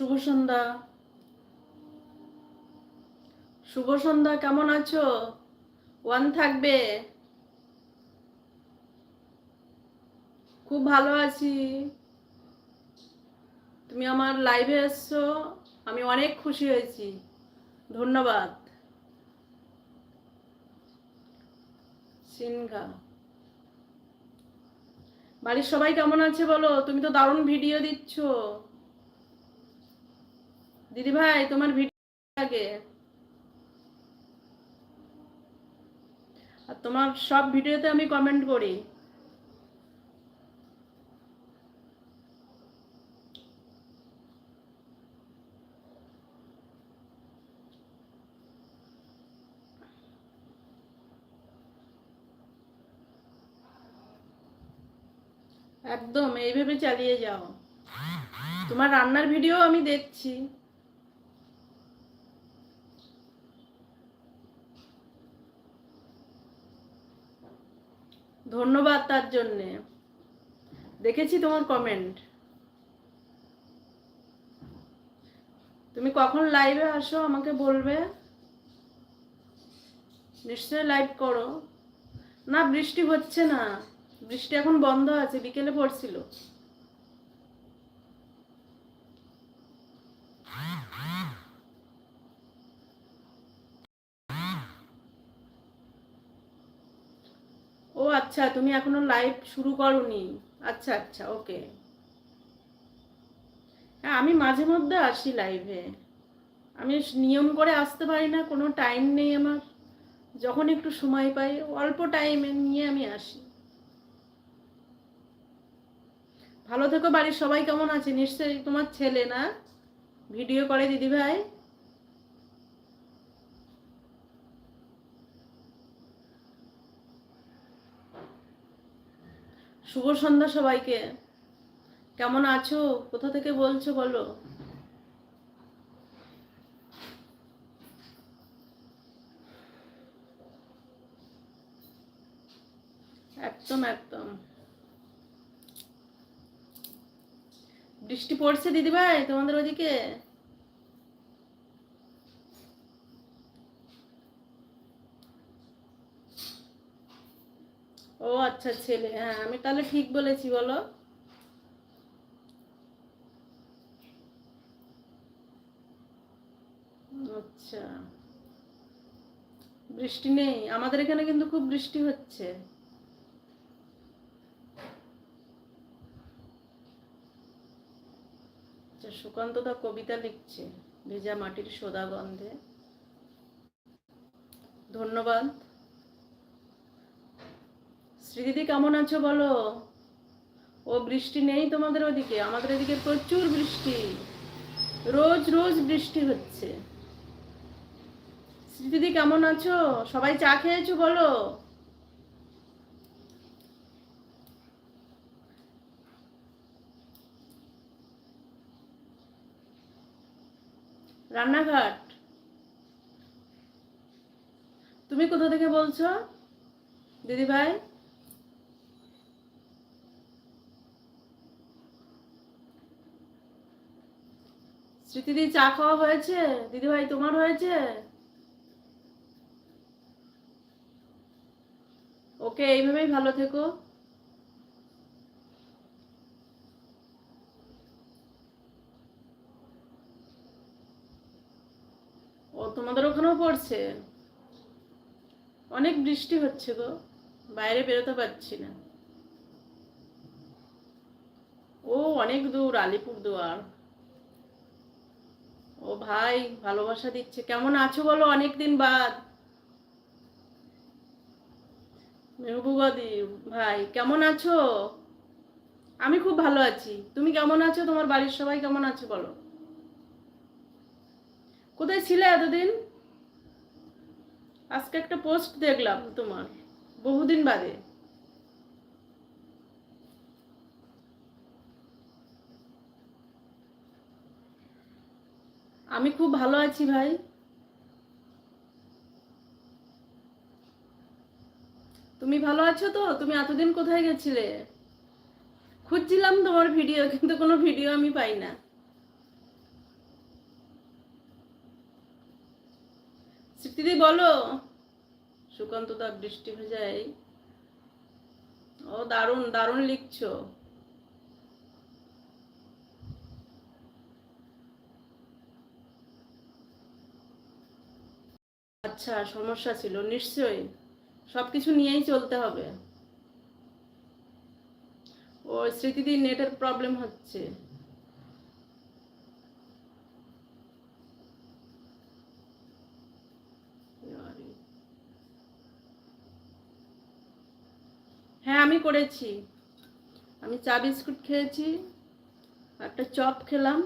শুভ সন্ধ্যা। শুভ সন্ধ্যা, কেমন আছো? ওয়ান থাকবে। খুব ভালো আছি। তুমি আমার লাইভে এসছো, আমি অনেক খুশি হয়েছি। ধন্যবাদ। সিনঘা বাড়ির সবাই কেমন আছে বলো? তুমি তো দারুণ ভিডিও দিচ্ছ। দিদি ভাই, তোমার ভিডিও লাগে? আর তোমার সব ভিডিওতে আমি কমেন্ট করি। একদম, এইভাবে চালিয়ে যাও। তোমার রান্নার ভিডিও আমি দেখছি। ধন্যবাদ তার জন্যে। দেখেছি তোমার কমেন্ট তুমি কখন লাইভে আসো, আমাকে বলবে। নিশ্চয় লাইভ করো। না, বৃষ্টি হচ্ছে না। বৃষ্টি এখন বন্ধ আছে, বিকেলে পড়ছিল। ও আচ্ছা তুমি এখনও লাইভ শুরু করনি। আচ্ছা আচ্ছা ওকে হ্যাঁ আমি মাঝে মধ্যে আসি লাইভে আমি নিয়ম করে আসতে পারি না, কোনো টাইম নেই আমার। যখন একটু সময় পাই, অল্প টাইমে নিয়ে আমি আসি। ভালো থেকো বাড়ির সবাই, কেমন আছে? নিশ্চয়ই তোমার ছেলে না? ভিডিও করে দিদি ভাই। শুভ সন্ধ্যা সবাইকে। কেমন আছো? কোথা থেকে বলছো বলো? একদম একদম। বৃষ্টি পড়ছে দিদিভাই তোমাদের ওদিকে ও আচ্ছা ছেলে হ্যাঁ আমি তাহলে ঠিক বলেছি, বলো। আচ্ছা। বৃষ্টি নেই, আমাদের এখানে কিন্তু খুব বৃষ্টি হচ্ছে। আচ্ছা সুকান্ত দা কবিতা লিখছে, ভেজা মাটির সোদা গন্ধে। ধন্যবাদ। শ্রীদিদি, কেমন আছো বলো? ও বৃষ্টি নেই তোমাদের ওদিকে? আমাদের ওদিকে প্রচুর বৃষ্টি। রোজ রোজ বৃষ্টি হচ্ছে। শ্রীদিদি, কেমন আছো? সবাই চা খেয়েছো বলো? রান্নাঘাট? তুমি কোথা থেকে বলছো? দিদি ভাই স্মৃতিদি চা খাওয়া হয়েছে? দিদি ভাই তোমার হয়েছে? ওকে, এইভাবেই ভালো থেকো। ও তোমাদের ওখানেও পড়ছে? অনেক বৃষ্টি হচ্ছে গো, বাইরে বেরোতে পারছি না। ও অনেক দূর আলিপুর দুয়ার ও ভাই, ভালোবাসা দিচ্ছে। কেমন আছো বলো? অনেকদিন বাদ। মেহবুবাদি, ভাই, কেমন আছো? আমি খুব ভালো আছি। তুমি কেমন আছো? তোমার বাড়ির সবাই কেমন আছো বলো? কোথায় ছিলে এতদিন? আজকে একটা পোস্ট দেখলাম তোমার, বহুদিন বাদে। আমি খুব ভালো আছি ভাই। তুমি ভালো আছো তো? তুমি এতদিন কোথায় গেছিলে? খুঁজছিলাম তোমার ভিডিও, কিন্তু কোনো ভিডিও আমি পাই না। স্মৃতিদি বলো। সুকান্ত দা, বৃষ্টি ভেজাই ও দারুণ দারুণ লিখছো। আচ্ছা সমস্যা ছিল, নিশ্চয়ই। সব কিছু নিয়েই চলতে হবে। ও স্মৃতিদির নেটের প্রবলেম হচ্ছে। হ্যাঁ আমি করেছি। আমি চা বিস্কুট খেয়েছি, একটা চপ খেলাম।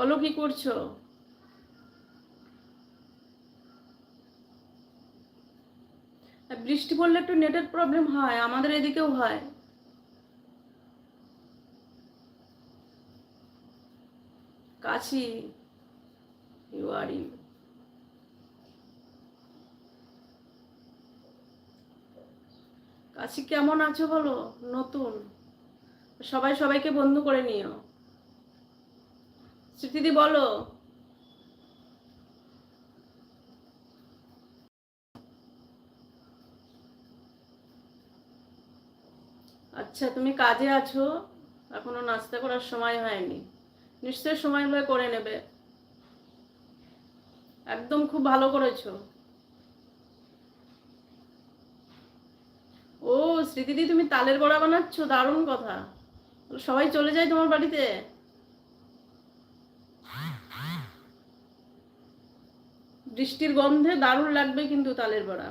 বলো কি করছ? আর বৃষ্টি পড়লে একটু নেটের প্রবলেম হয়, আমাদের এদিকেও হয়। কাশি ইউআরি কাশি কেমন আছো বলো? নতুন। সবাই সবাইকে বন্ধু করে নিও। স্মৃতিদি বলো। আচ্ছা তুমি কাজে আছো? এখনও নাস্তা করার সময় হয়নি। নিশ্চয় সময় হলে করে নেবে। একদম খুব ভালো করেছ। ও স্মৃতিদি তুমি তালের বড়া বানাচ্ছ? দারুণ কথা। সবাই চলে যায় তোমার বাড়িতে? বৃষ্টির গন্ধে দারুণ লাগবে কিন্তু তালের বড়া।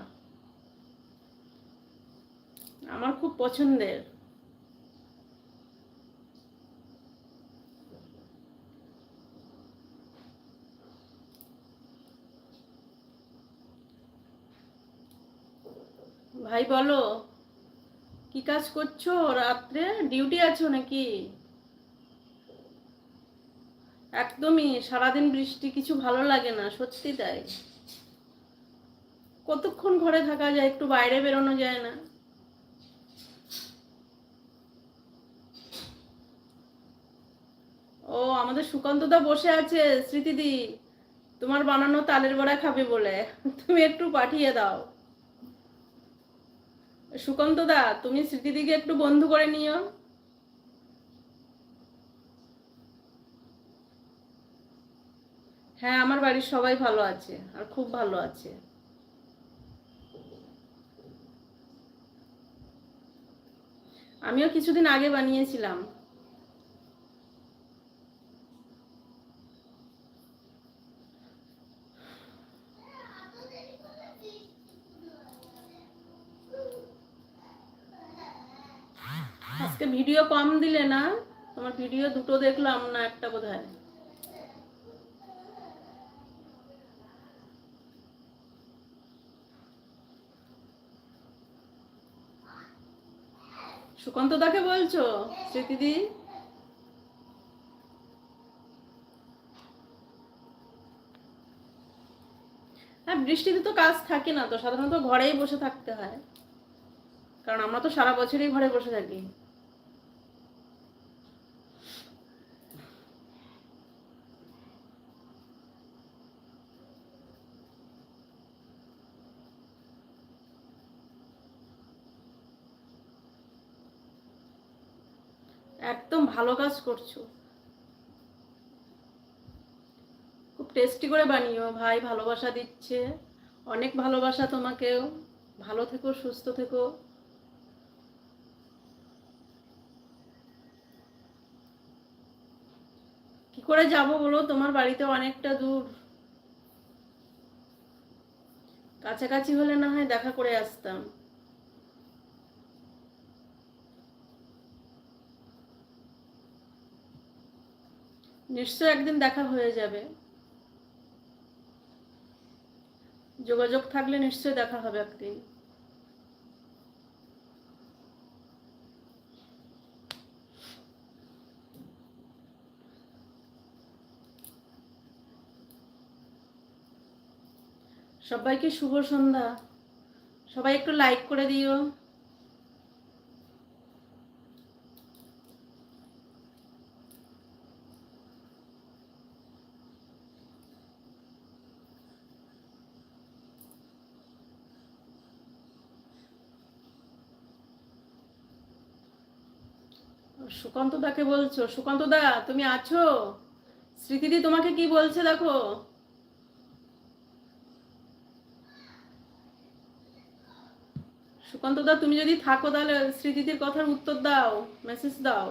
আমার খুব পছন্দের। ভাই বলো, কি কাজ করছ? রাত্রে ডিউটি আছো নাকি? একদমই, সারাদিন বৃষ্টি কিছু ভালো লাগে না, সত্যি তাই। কতক্ষণ ঘরে থাকা যায়, একটু বাইরে বেরোনো যায় না। ও, আমাদের সুকান্তদা বসে আছে স্মৃতিদি তোমার বানানো তালের বড়া খাবে বলে, তুমি একটু পাঠিয়ে দাও। সুকান্তদা তুমি স্মৃতিদিকে একটু বন্ধু করে নিও। হ্যাঁ আমার বাড়ির সবাই ভালো আছে আর খুব ভালো আছে। আমিও কিছুদিন আগে বানিয়েছিলাম। আজকে ভিডিও কম দিলে না, তোমার ভিডিও দুটো দেখলাম না একটা বোধহয়। সুকান্ত দাকে বলছো? স্মৃতিদি? হ্যাঁ বৃষ্টিতে তো কাজ থাকে না তো, সাধারণত ঘরেই বসে থাকতে হয়। কারণ আমরা তো সারা বছরই ঘরে বসে থাকি একদম ভালো কাজ করছ। খুব টেস্টি করে বানিও, ভাই ভালোবাসা দিচ্ছে। অনেক ভালোবাসা তোমাকেও। ভালো থেকো, সুস্থ থেকো। কি করে যাব বলো? তোমার বাড়িতে অনেকটা দূর। কাছাকাছি হলে না হয় দেখা করে আসতাম। নিশ্চয় একদিন দেখা হয়ে যাবে। যোগাযোগ থাকলে নিশ্চয় দেখা হবে একদিন। সবাইকে শুভ সন্ধ্যা। সবাই একটু লাইক করে দিও। সুকান্ত দাকে বলছো? সুকান্ত দা, তুমি আছো? স্মৃতিদি তোমাকে কি বলছে দেখো? সুকান্ত দা, তুমি যদি থাকো তাহলে স্মৃতিদির কথার উত্তর দাও মেসেজ দাও।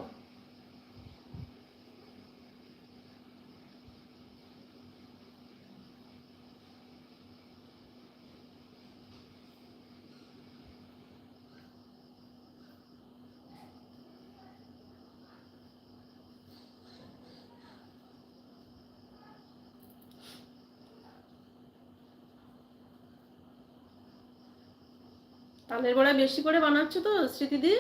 তালের বড়া বেশি করে বানাচ্ছ তো স্মৃতিদি?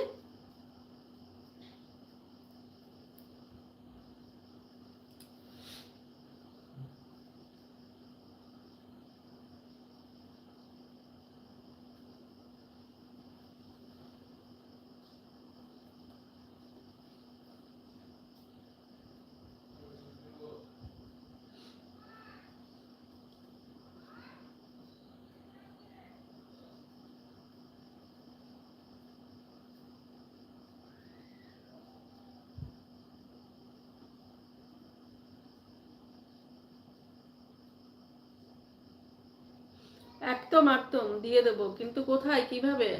একদম একদম, দিয়ে দেবো, কিন্তু কোথায়, কীভাবে?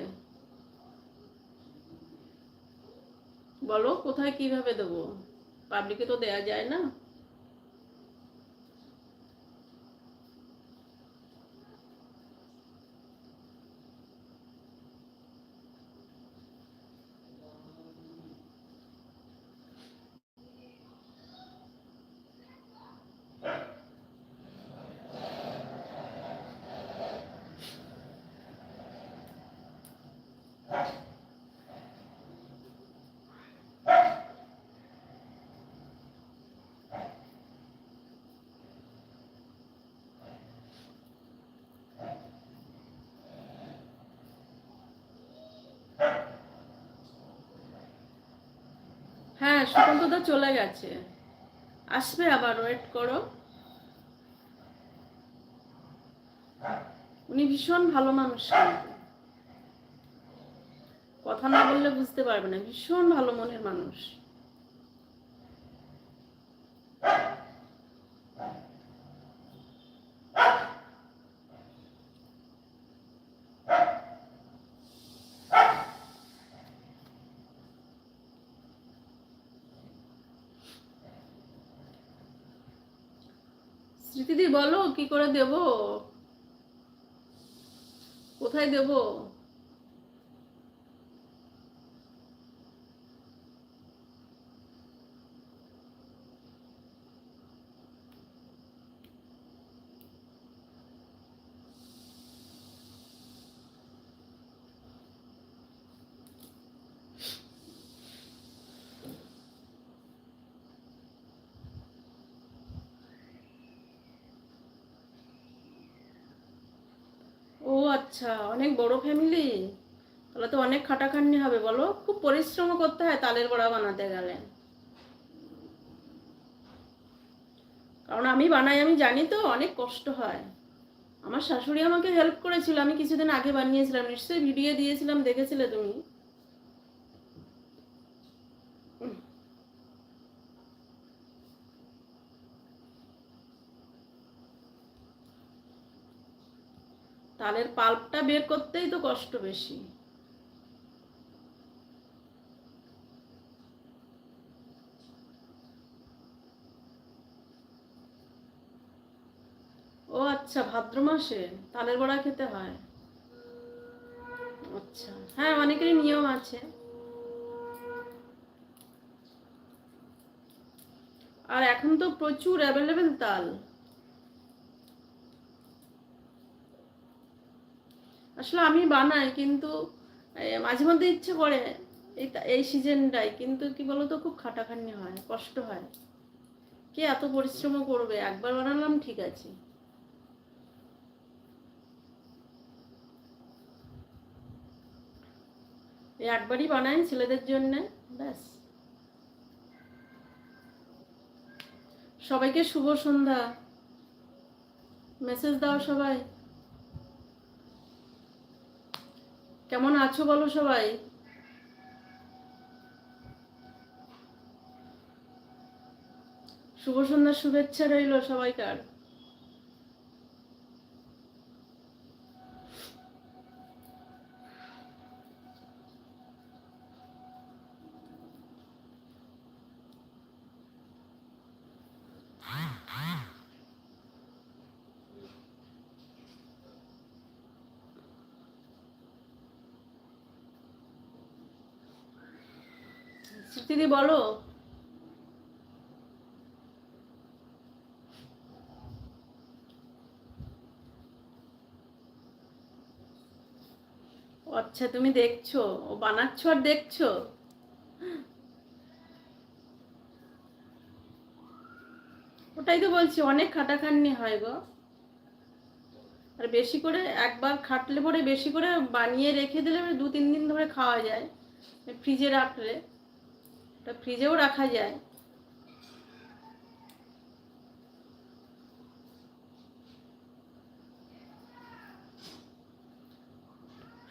বলো, কোথায় কীভাবে দেবো? পাবলিকে তো দেয়া যায় না। হ্যাঁ সুকান্ত দা চলে গেছে। আসবে আবার ওয়েট করো। উনি ভীষণ ভালো মানুষ কথা না বললে বুঝতে পারবে না, ভীষণ ভালো মনের মানুষ স্মৃতিদি বলো কি করে দেব? কোথায় দেব ও আচ্ছা অনেক বড় ফ্যামিলি তাহলে তো অনেক খাটাখাটনি হবে, বলো। খুব পরিশ্রম করতে হয় তালের বড়া বানাতে গেলে। কারণ আমি বানাই, আমি জানি তো, অনেক কষ্ট হয়। আমার শাশুড়ি আমাকে হেল্প করেছিল, আমি কিছুদিন আগে বানিয়েছিলাম, নিশ্চয়ই ভিডিও দিয়েছিলাম, দেখেছিলে তুমি? তালের পাল্পটা বের করতেই তো কষ্ট বেশি। ও আচ্ছা ভাদ্র মাসে তালের বড়া খেতে হয়? আচ্ছা হ্যাঁ অনেকেরই নিয়ম আছে। আর এখন তো প্রচুর অ্যাভেলেবেল তাল। আসলে আমি বানাই, কিন্তু মাঝে মধ্যে ইচ্ছে করে এই এই সিজনটাই কিন্তু কি বলতো, খুব খাটাখাটনি হয়, কষ্ট হয়। কে এত পরিশ্রম করবে? একবার বানালাম, ঠিক আছে। এই একবারই বানাই ছেলেদের জন্য, ব্যাস। সবাইকে শুভ সন্ধ্যা। মেসেজ দাও সবাই। কেমন আছো বলো সবাই? শুভ সন্ধ্যার শুভেচ্ছা রইল সবাইকার স্মৃতিদি বলো। আচ্ছা তুমি দেখছ, ও বানাচ্ছো আর দেখছ? ওটাই তো বলছি, অনেক খাটাখাটনি হয় গো। আর বেশি করে একবার খাটলে পরে বেশি করে বানিয়ে রেখে দিলে দু তিন দিন ধরে খাওয়া যায়। ফ্রিজে রাখলে। ওটা ফ্রিজেও রাখা যায়।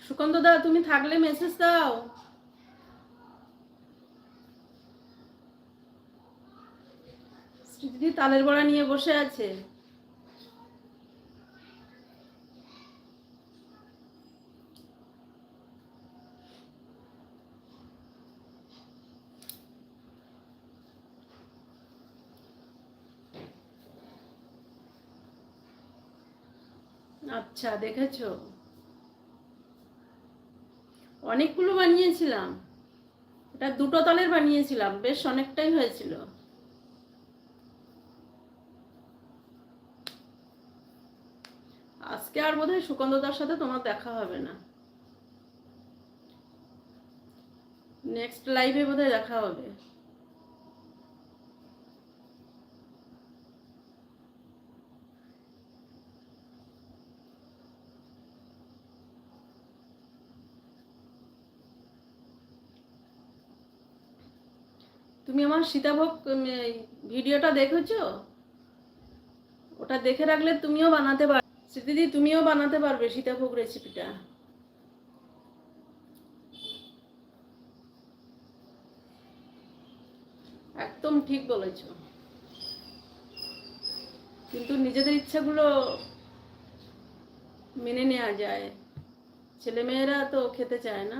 সুকান্ত দা, তুমি থাকলে মেসেজ দাও। স্মৃতি তালের বড়া নিয়ে বসে আছে। আচ্ছা দেখেছ? অনেকগুলো বানিয়েছিলাম। এটা দুটো তালের বানিয়েছিলাম, বেশ অনেকটাই হয়েছিল। আজকে আর বোধহয় সুকন্দতার সাথে তোমার দেখা হবে না। নেক্সট লাইভে বোধহয় দেখা হবে। তুমি আমার সীতাভোগ ভিডিওটা দেখেছ? ওটা দেখে রাখলে তুমিও বানাতে পারবে স্মৃতিদি, তুমিও বানাতে পারবে সীতাভোগ রেসিপিটা একদম ঠিক বলেছ। কিন্তু নিজেদের ইচ্ছাগুলো মেনে নেওয়া যায়। ছেলেমেয়েরা তো খেতে চায় না।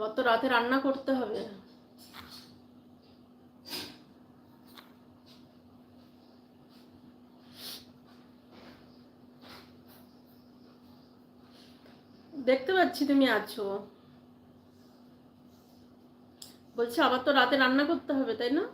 আবার তো রাতে রান্না করতে হবে। দেখতে পাচ্ছি তুমি আছো। বলছি, আবার তো রাতে রান্না করতে হবে, তাই না?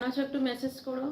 আচ্ছা একটু মেসেজ করো।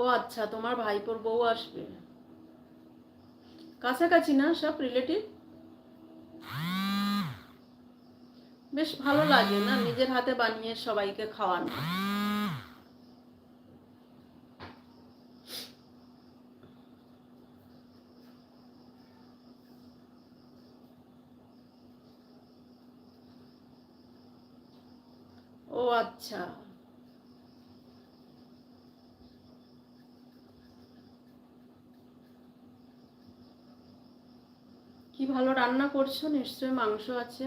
ও আচ্ছা তোমার ভাইপোর বউ আসবে। কাছাকাছি না সব রিলেটিভ বেশ ভালো লাগে না নিজের হাতে বানিয়ে সবাইকে খাওয়ানো। ও আচ্ছা কি ভালো রান্না করছ? নিশ্চয়ই মাংস আছে।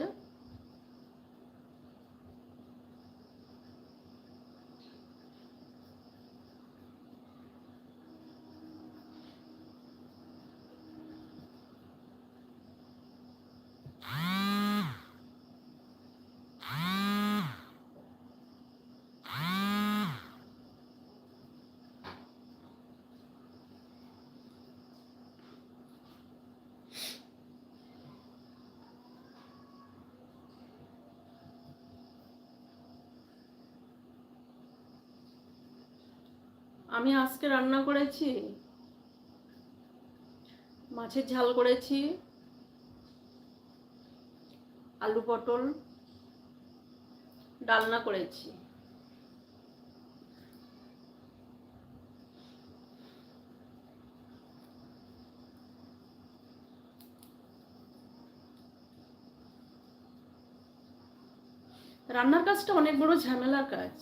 আমি আজকে রান্না করেছি। মাছের ঝাল করেছি। আলু পটল। ডালনা করেছি। রান্নার কাজটা অনেক বড় ঝামেলার কাজ।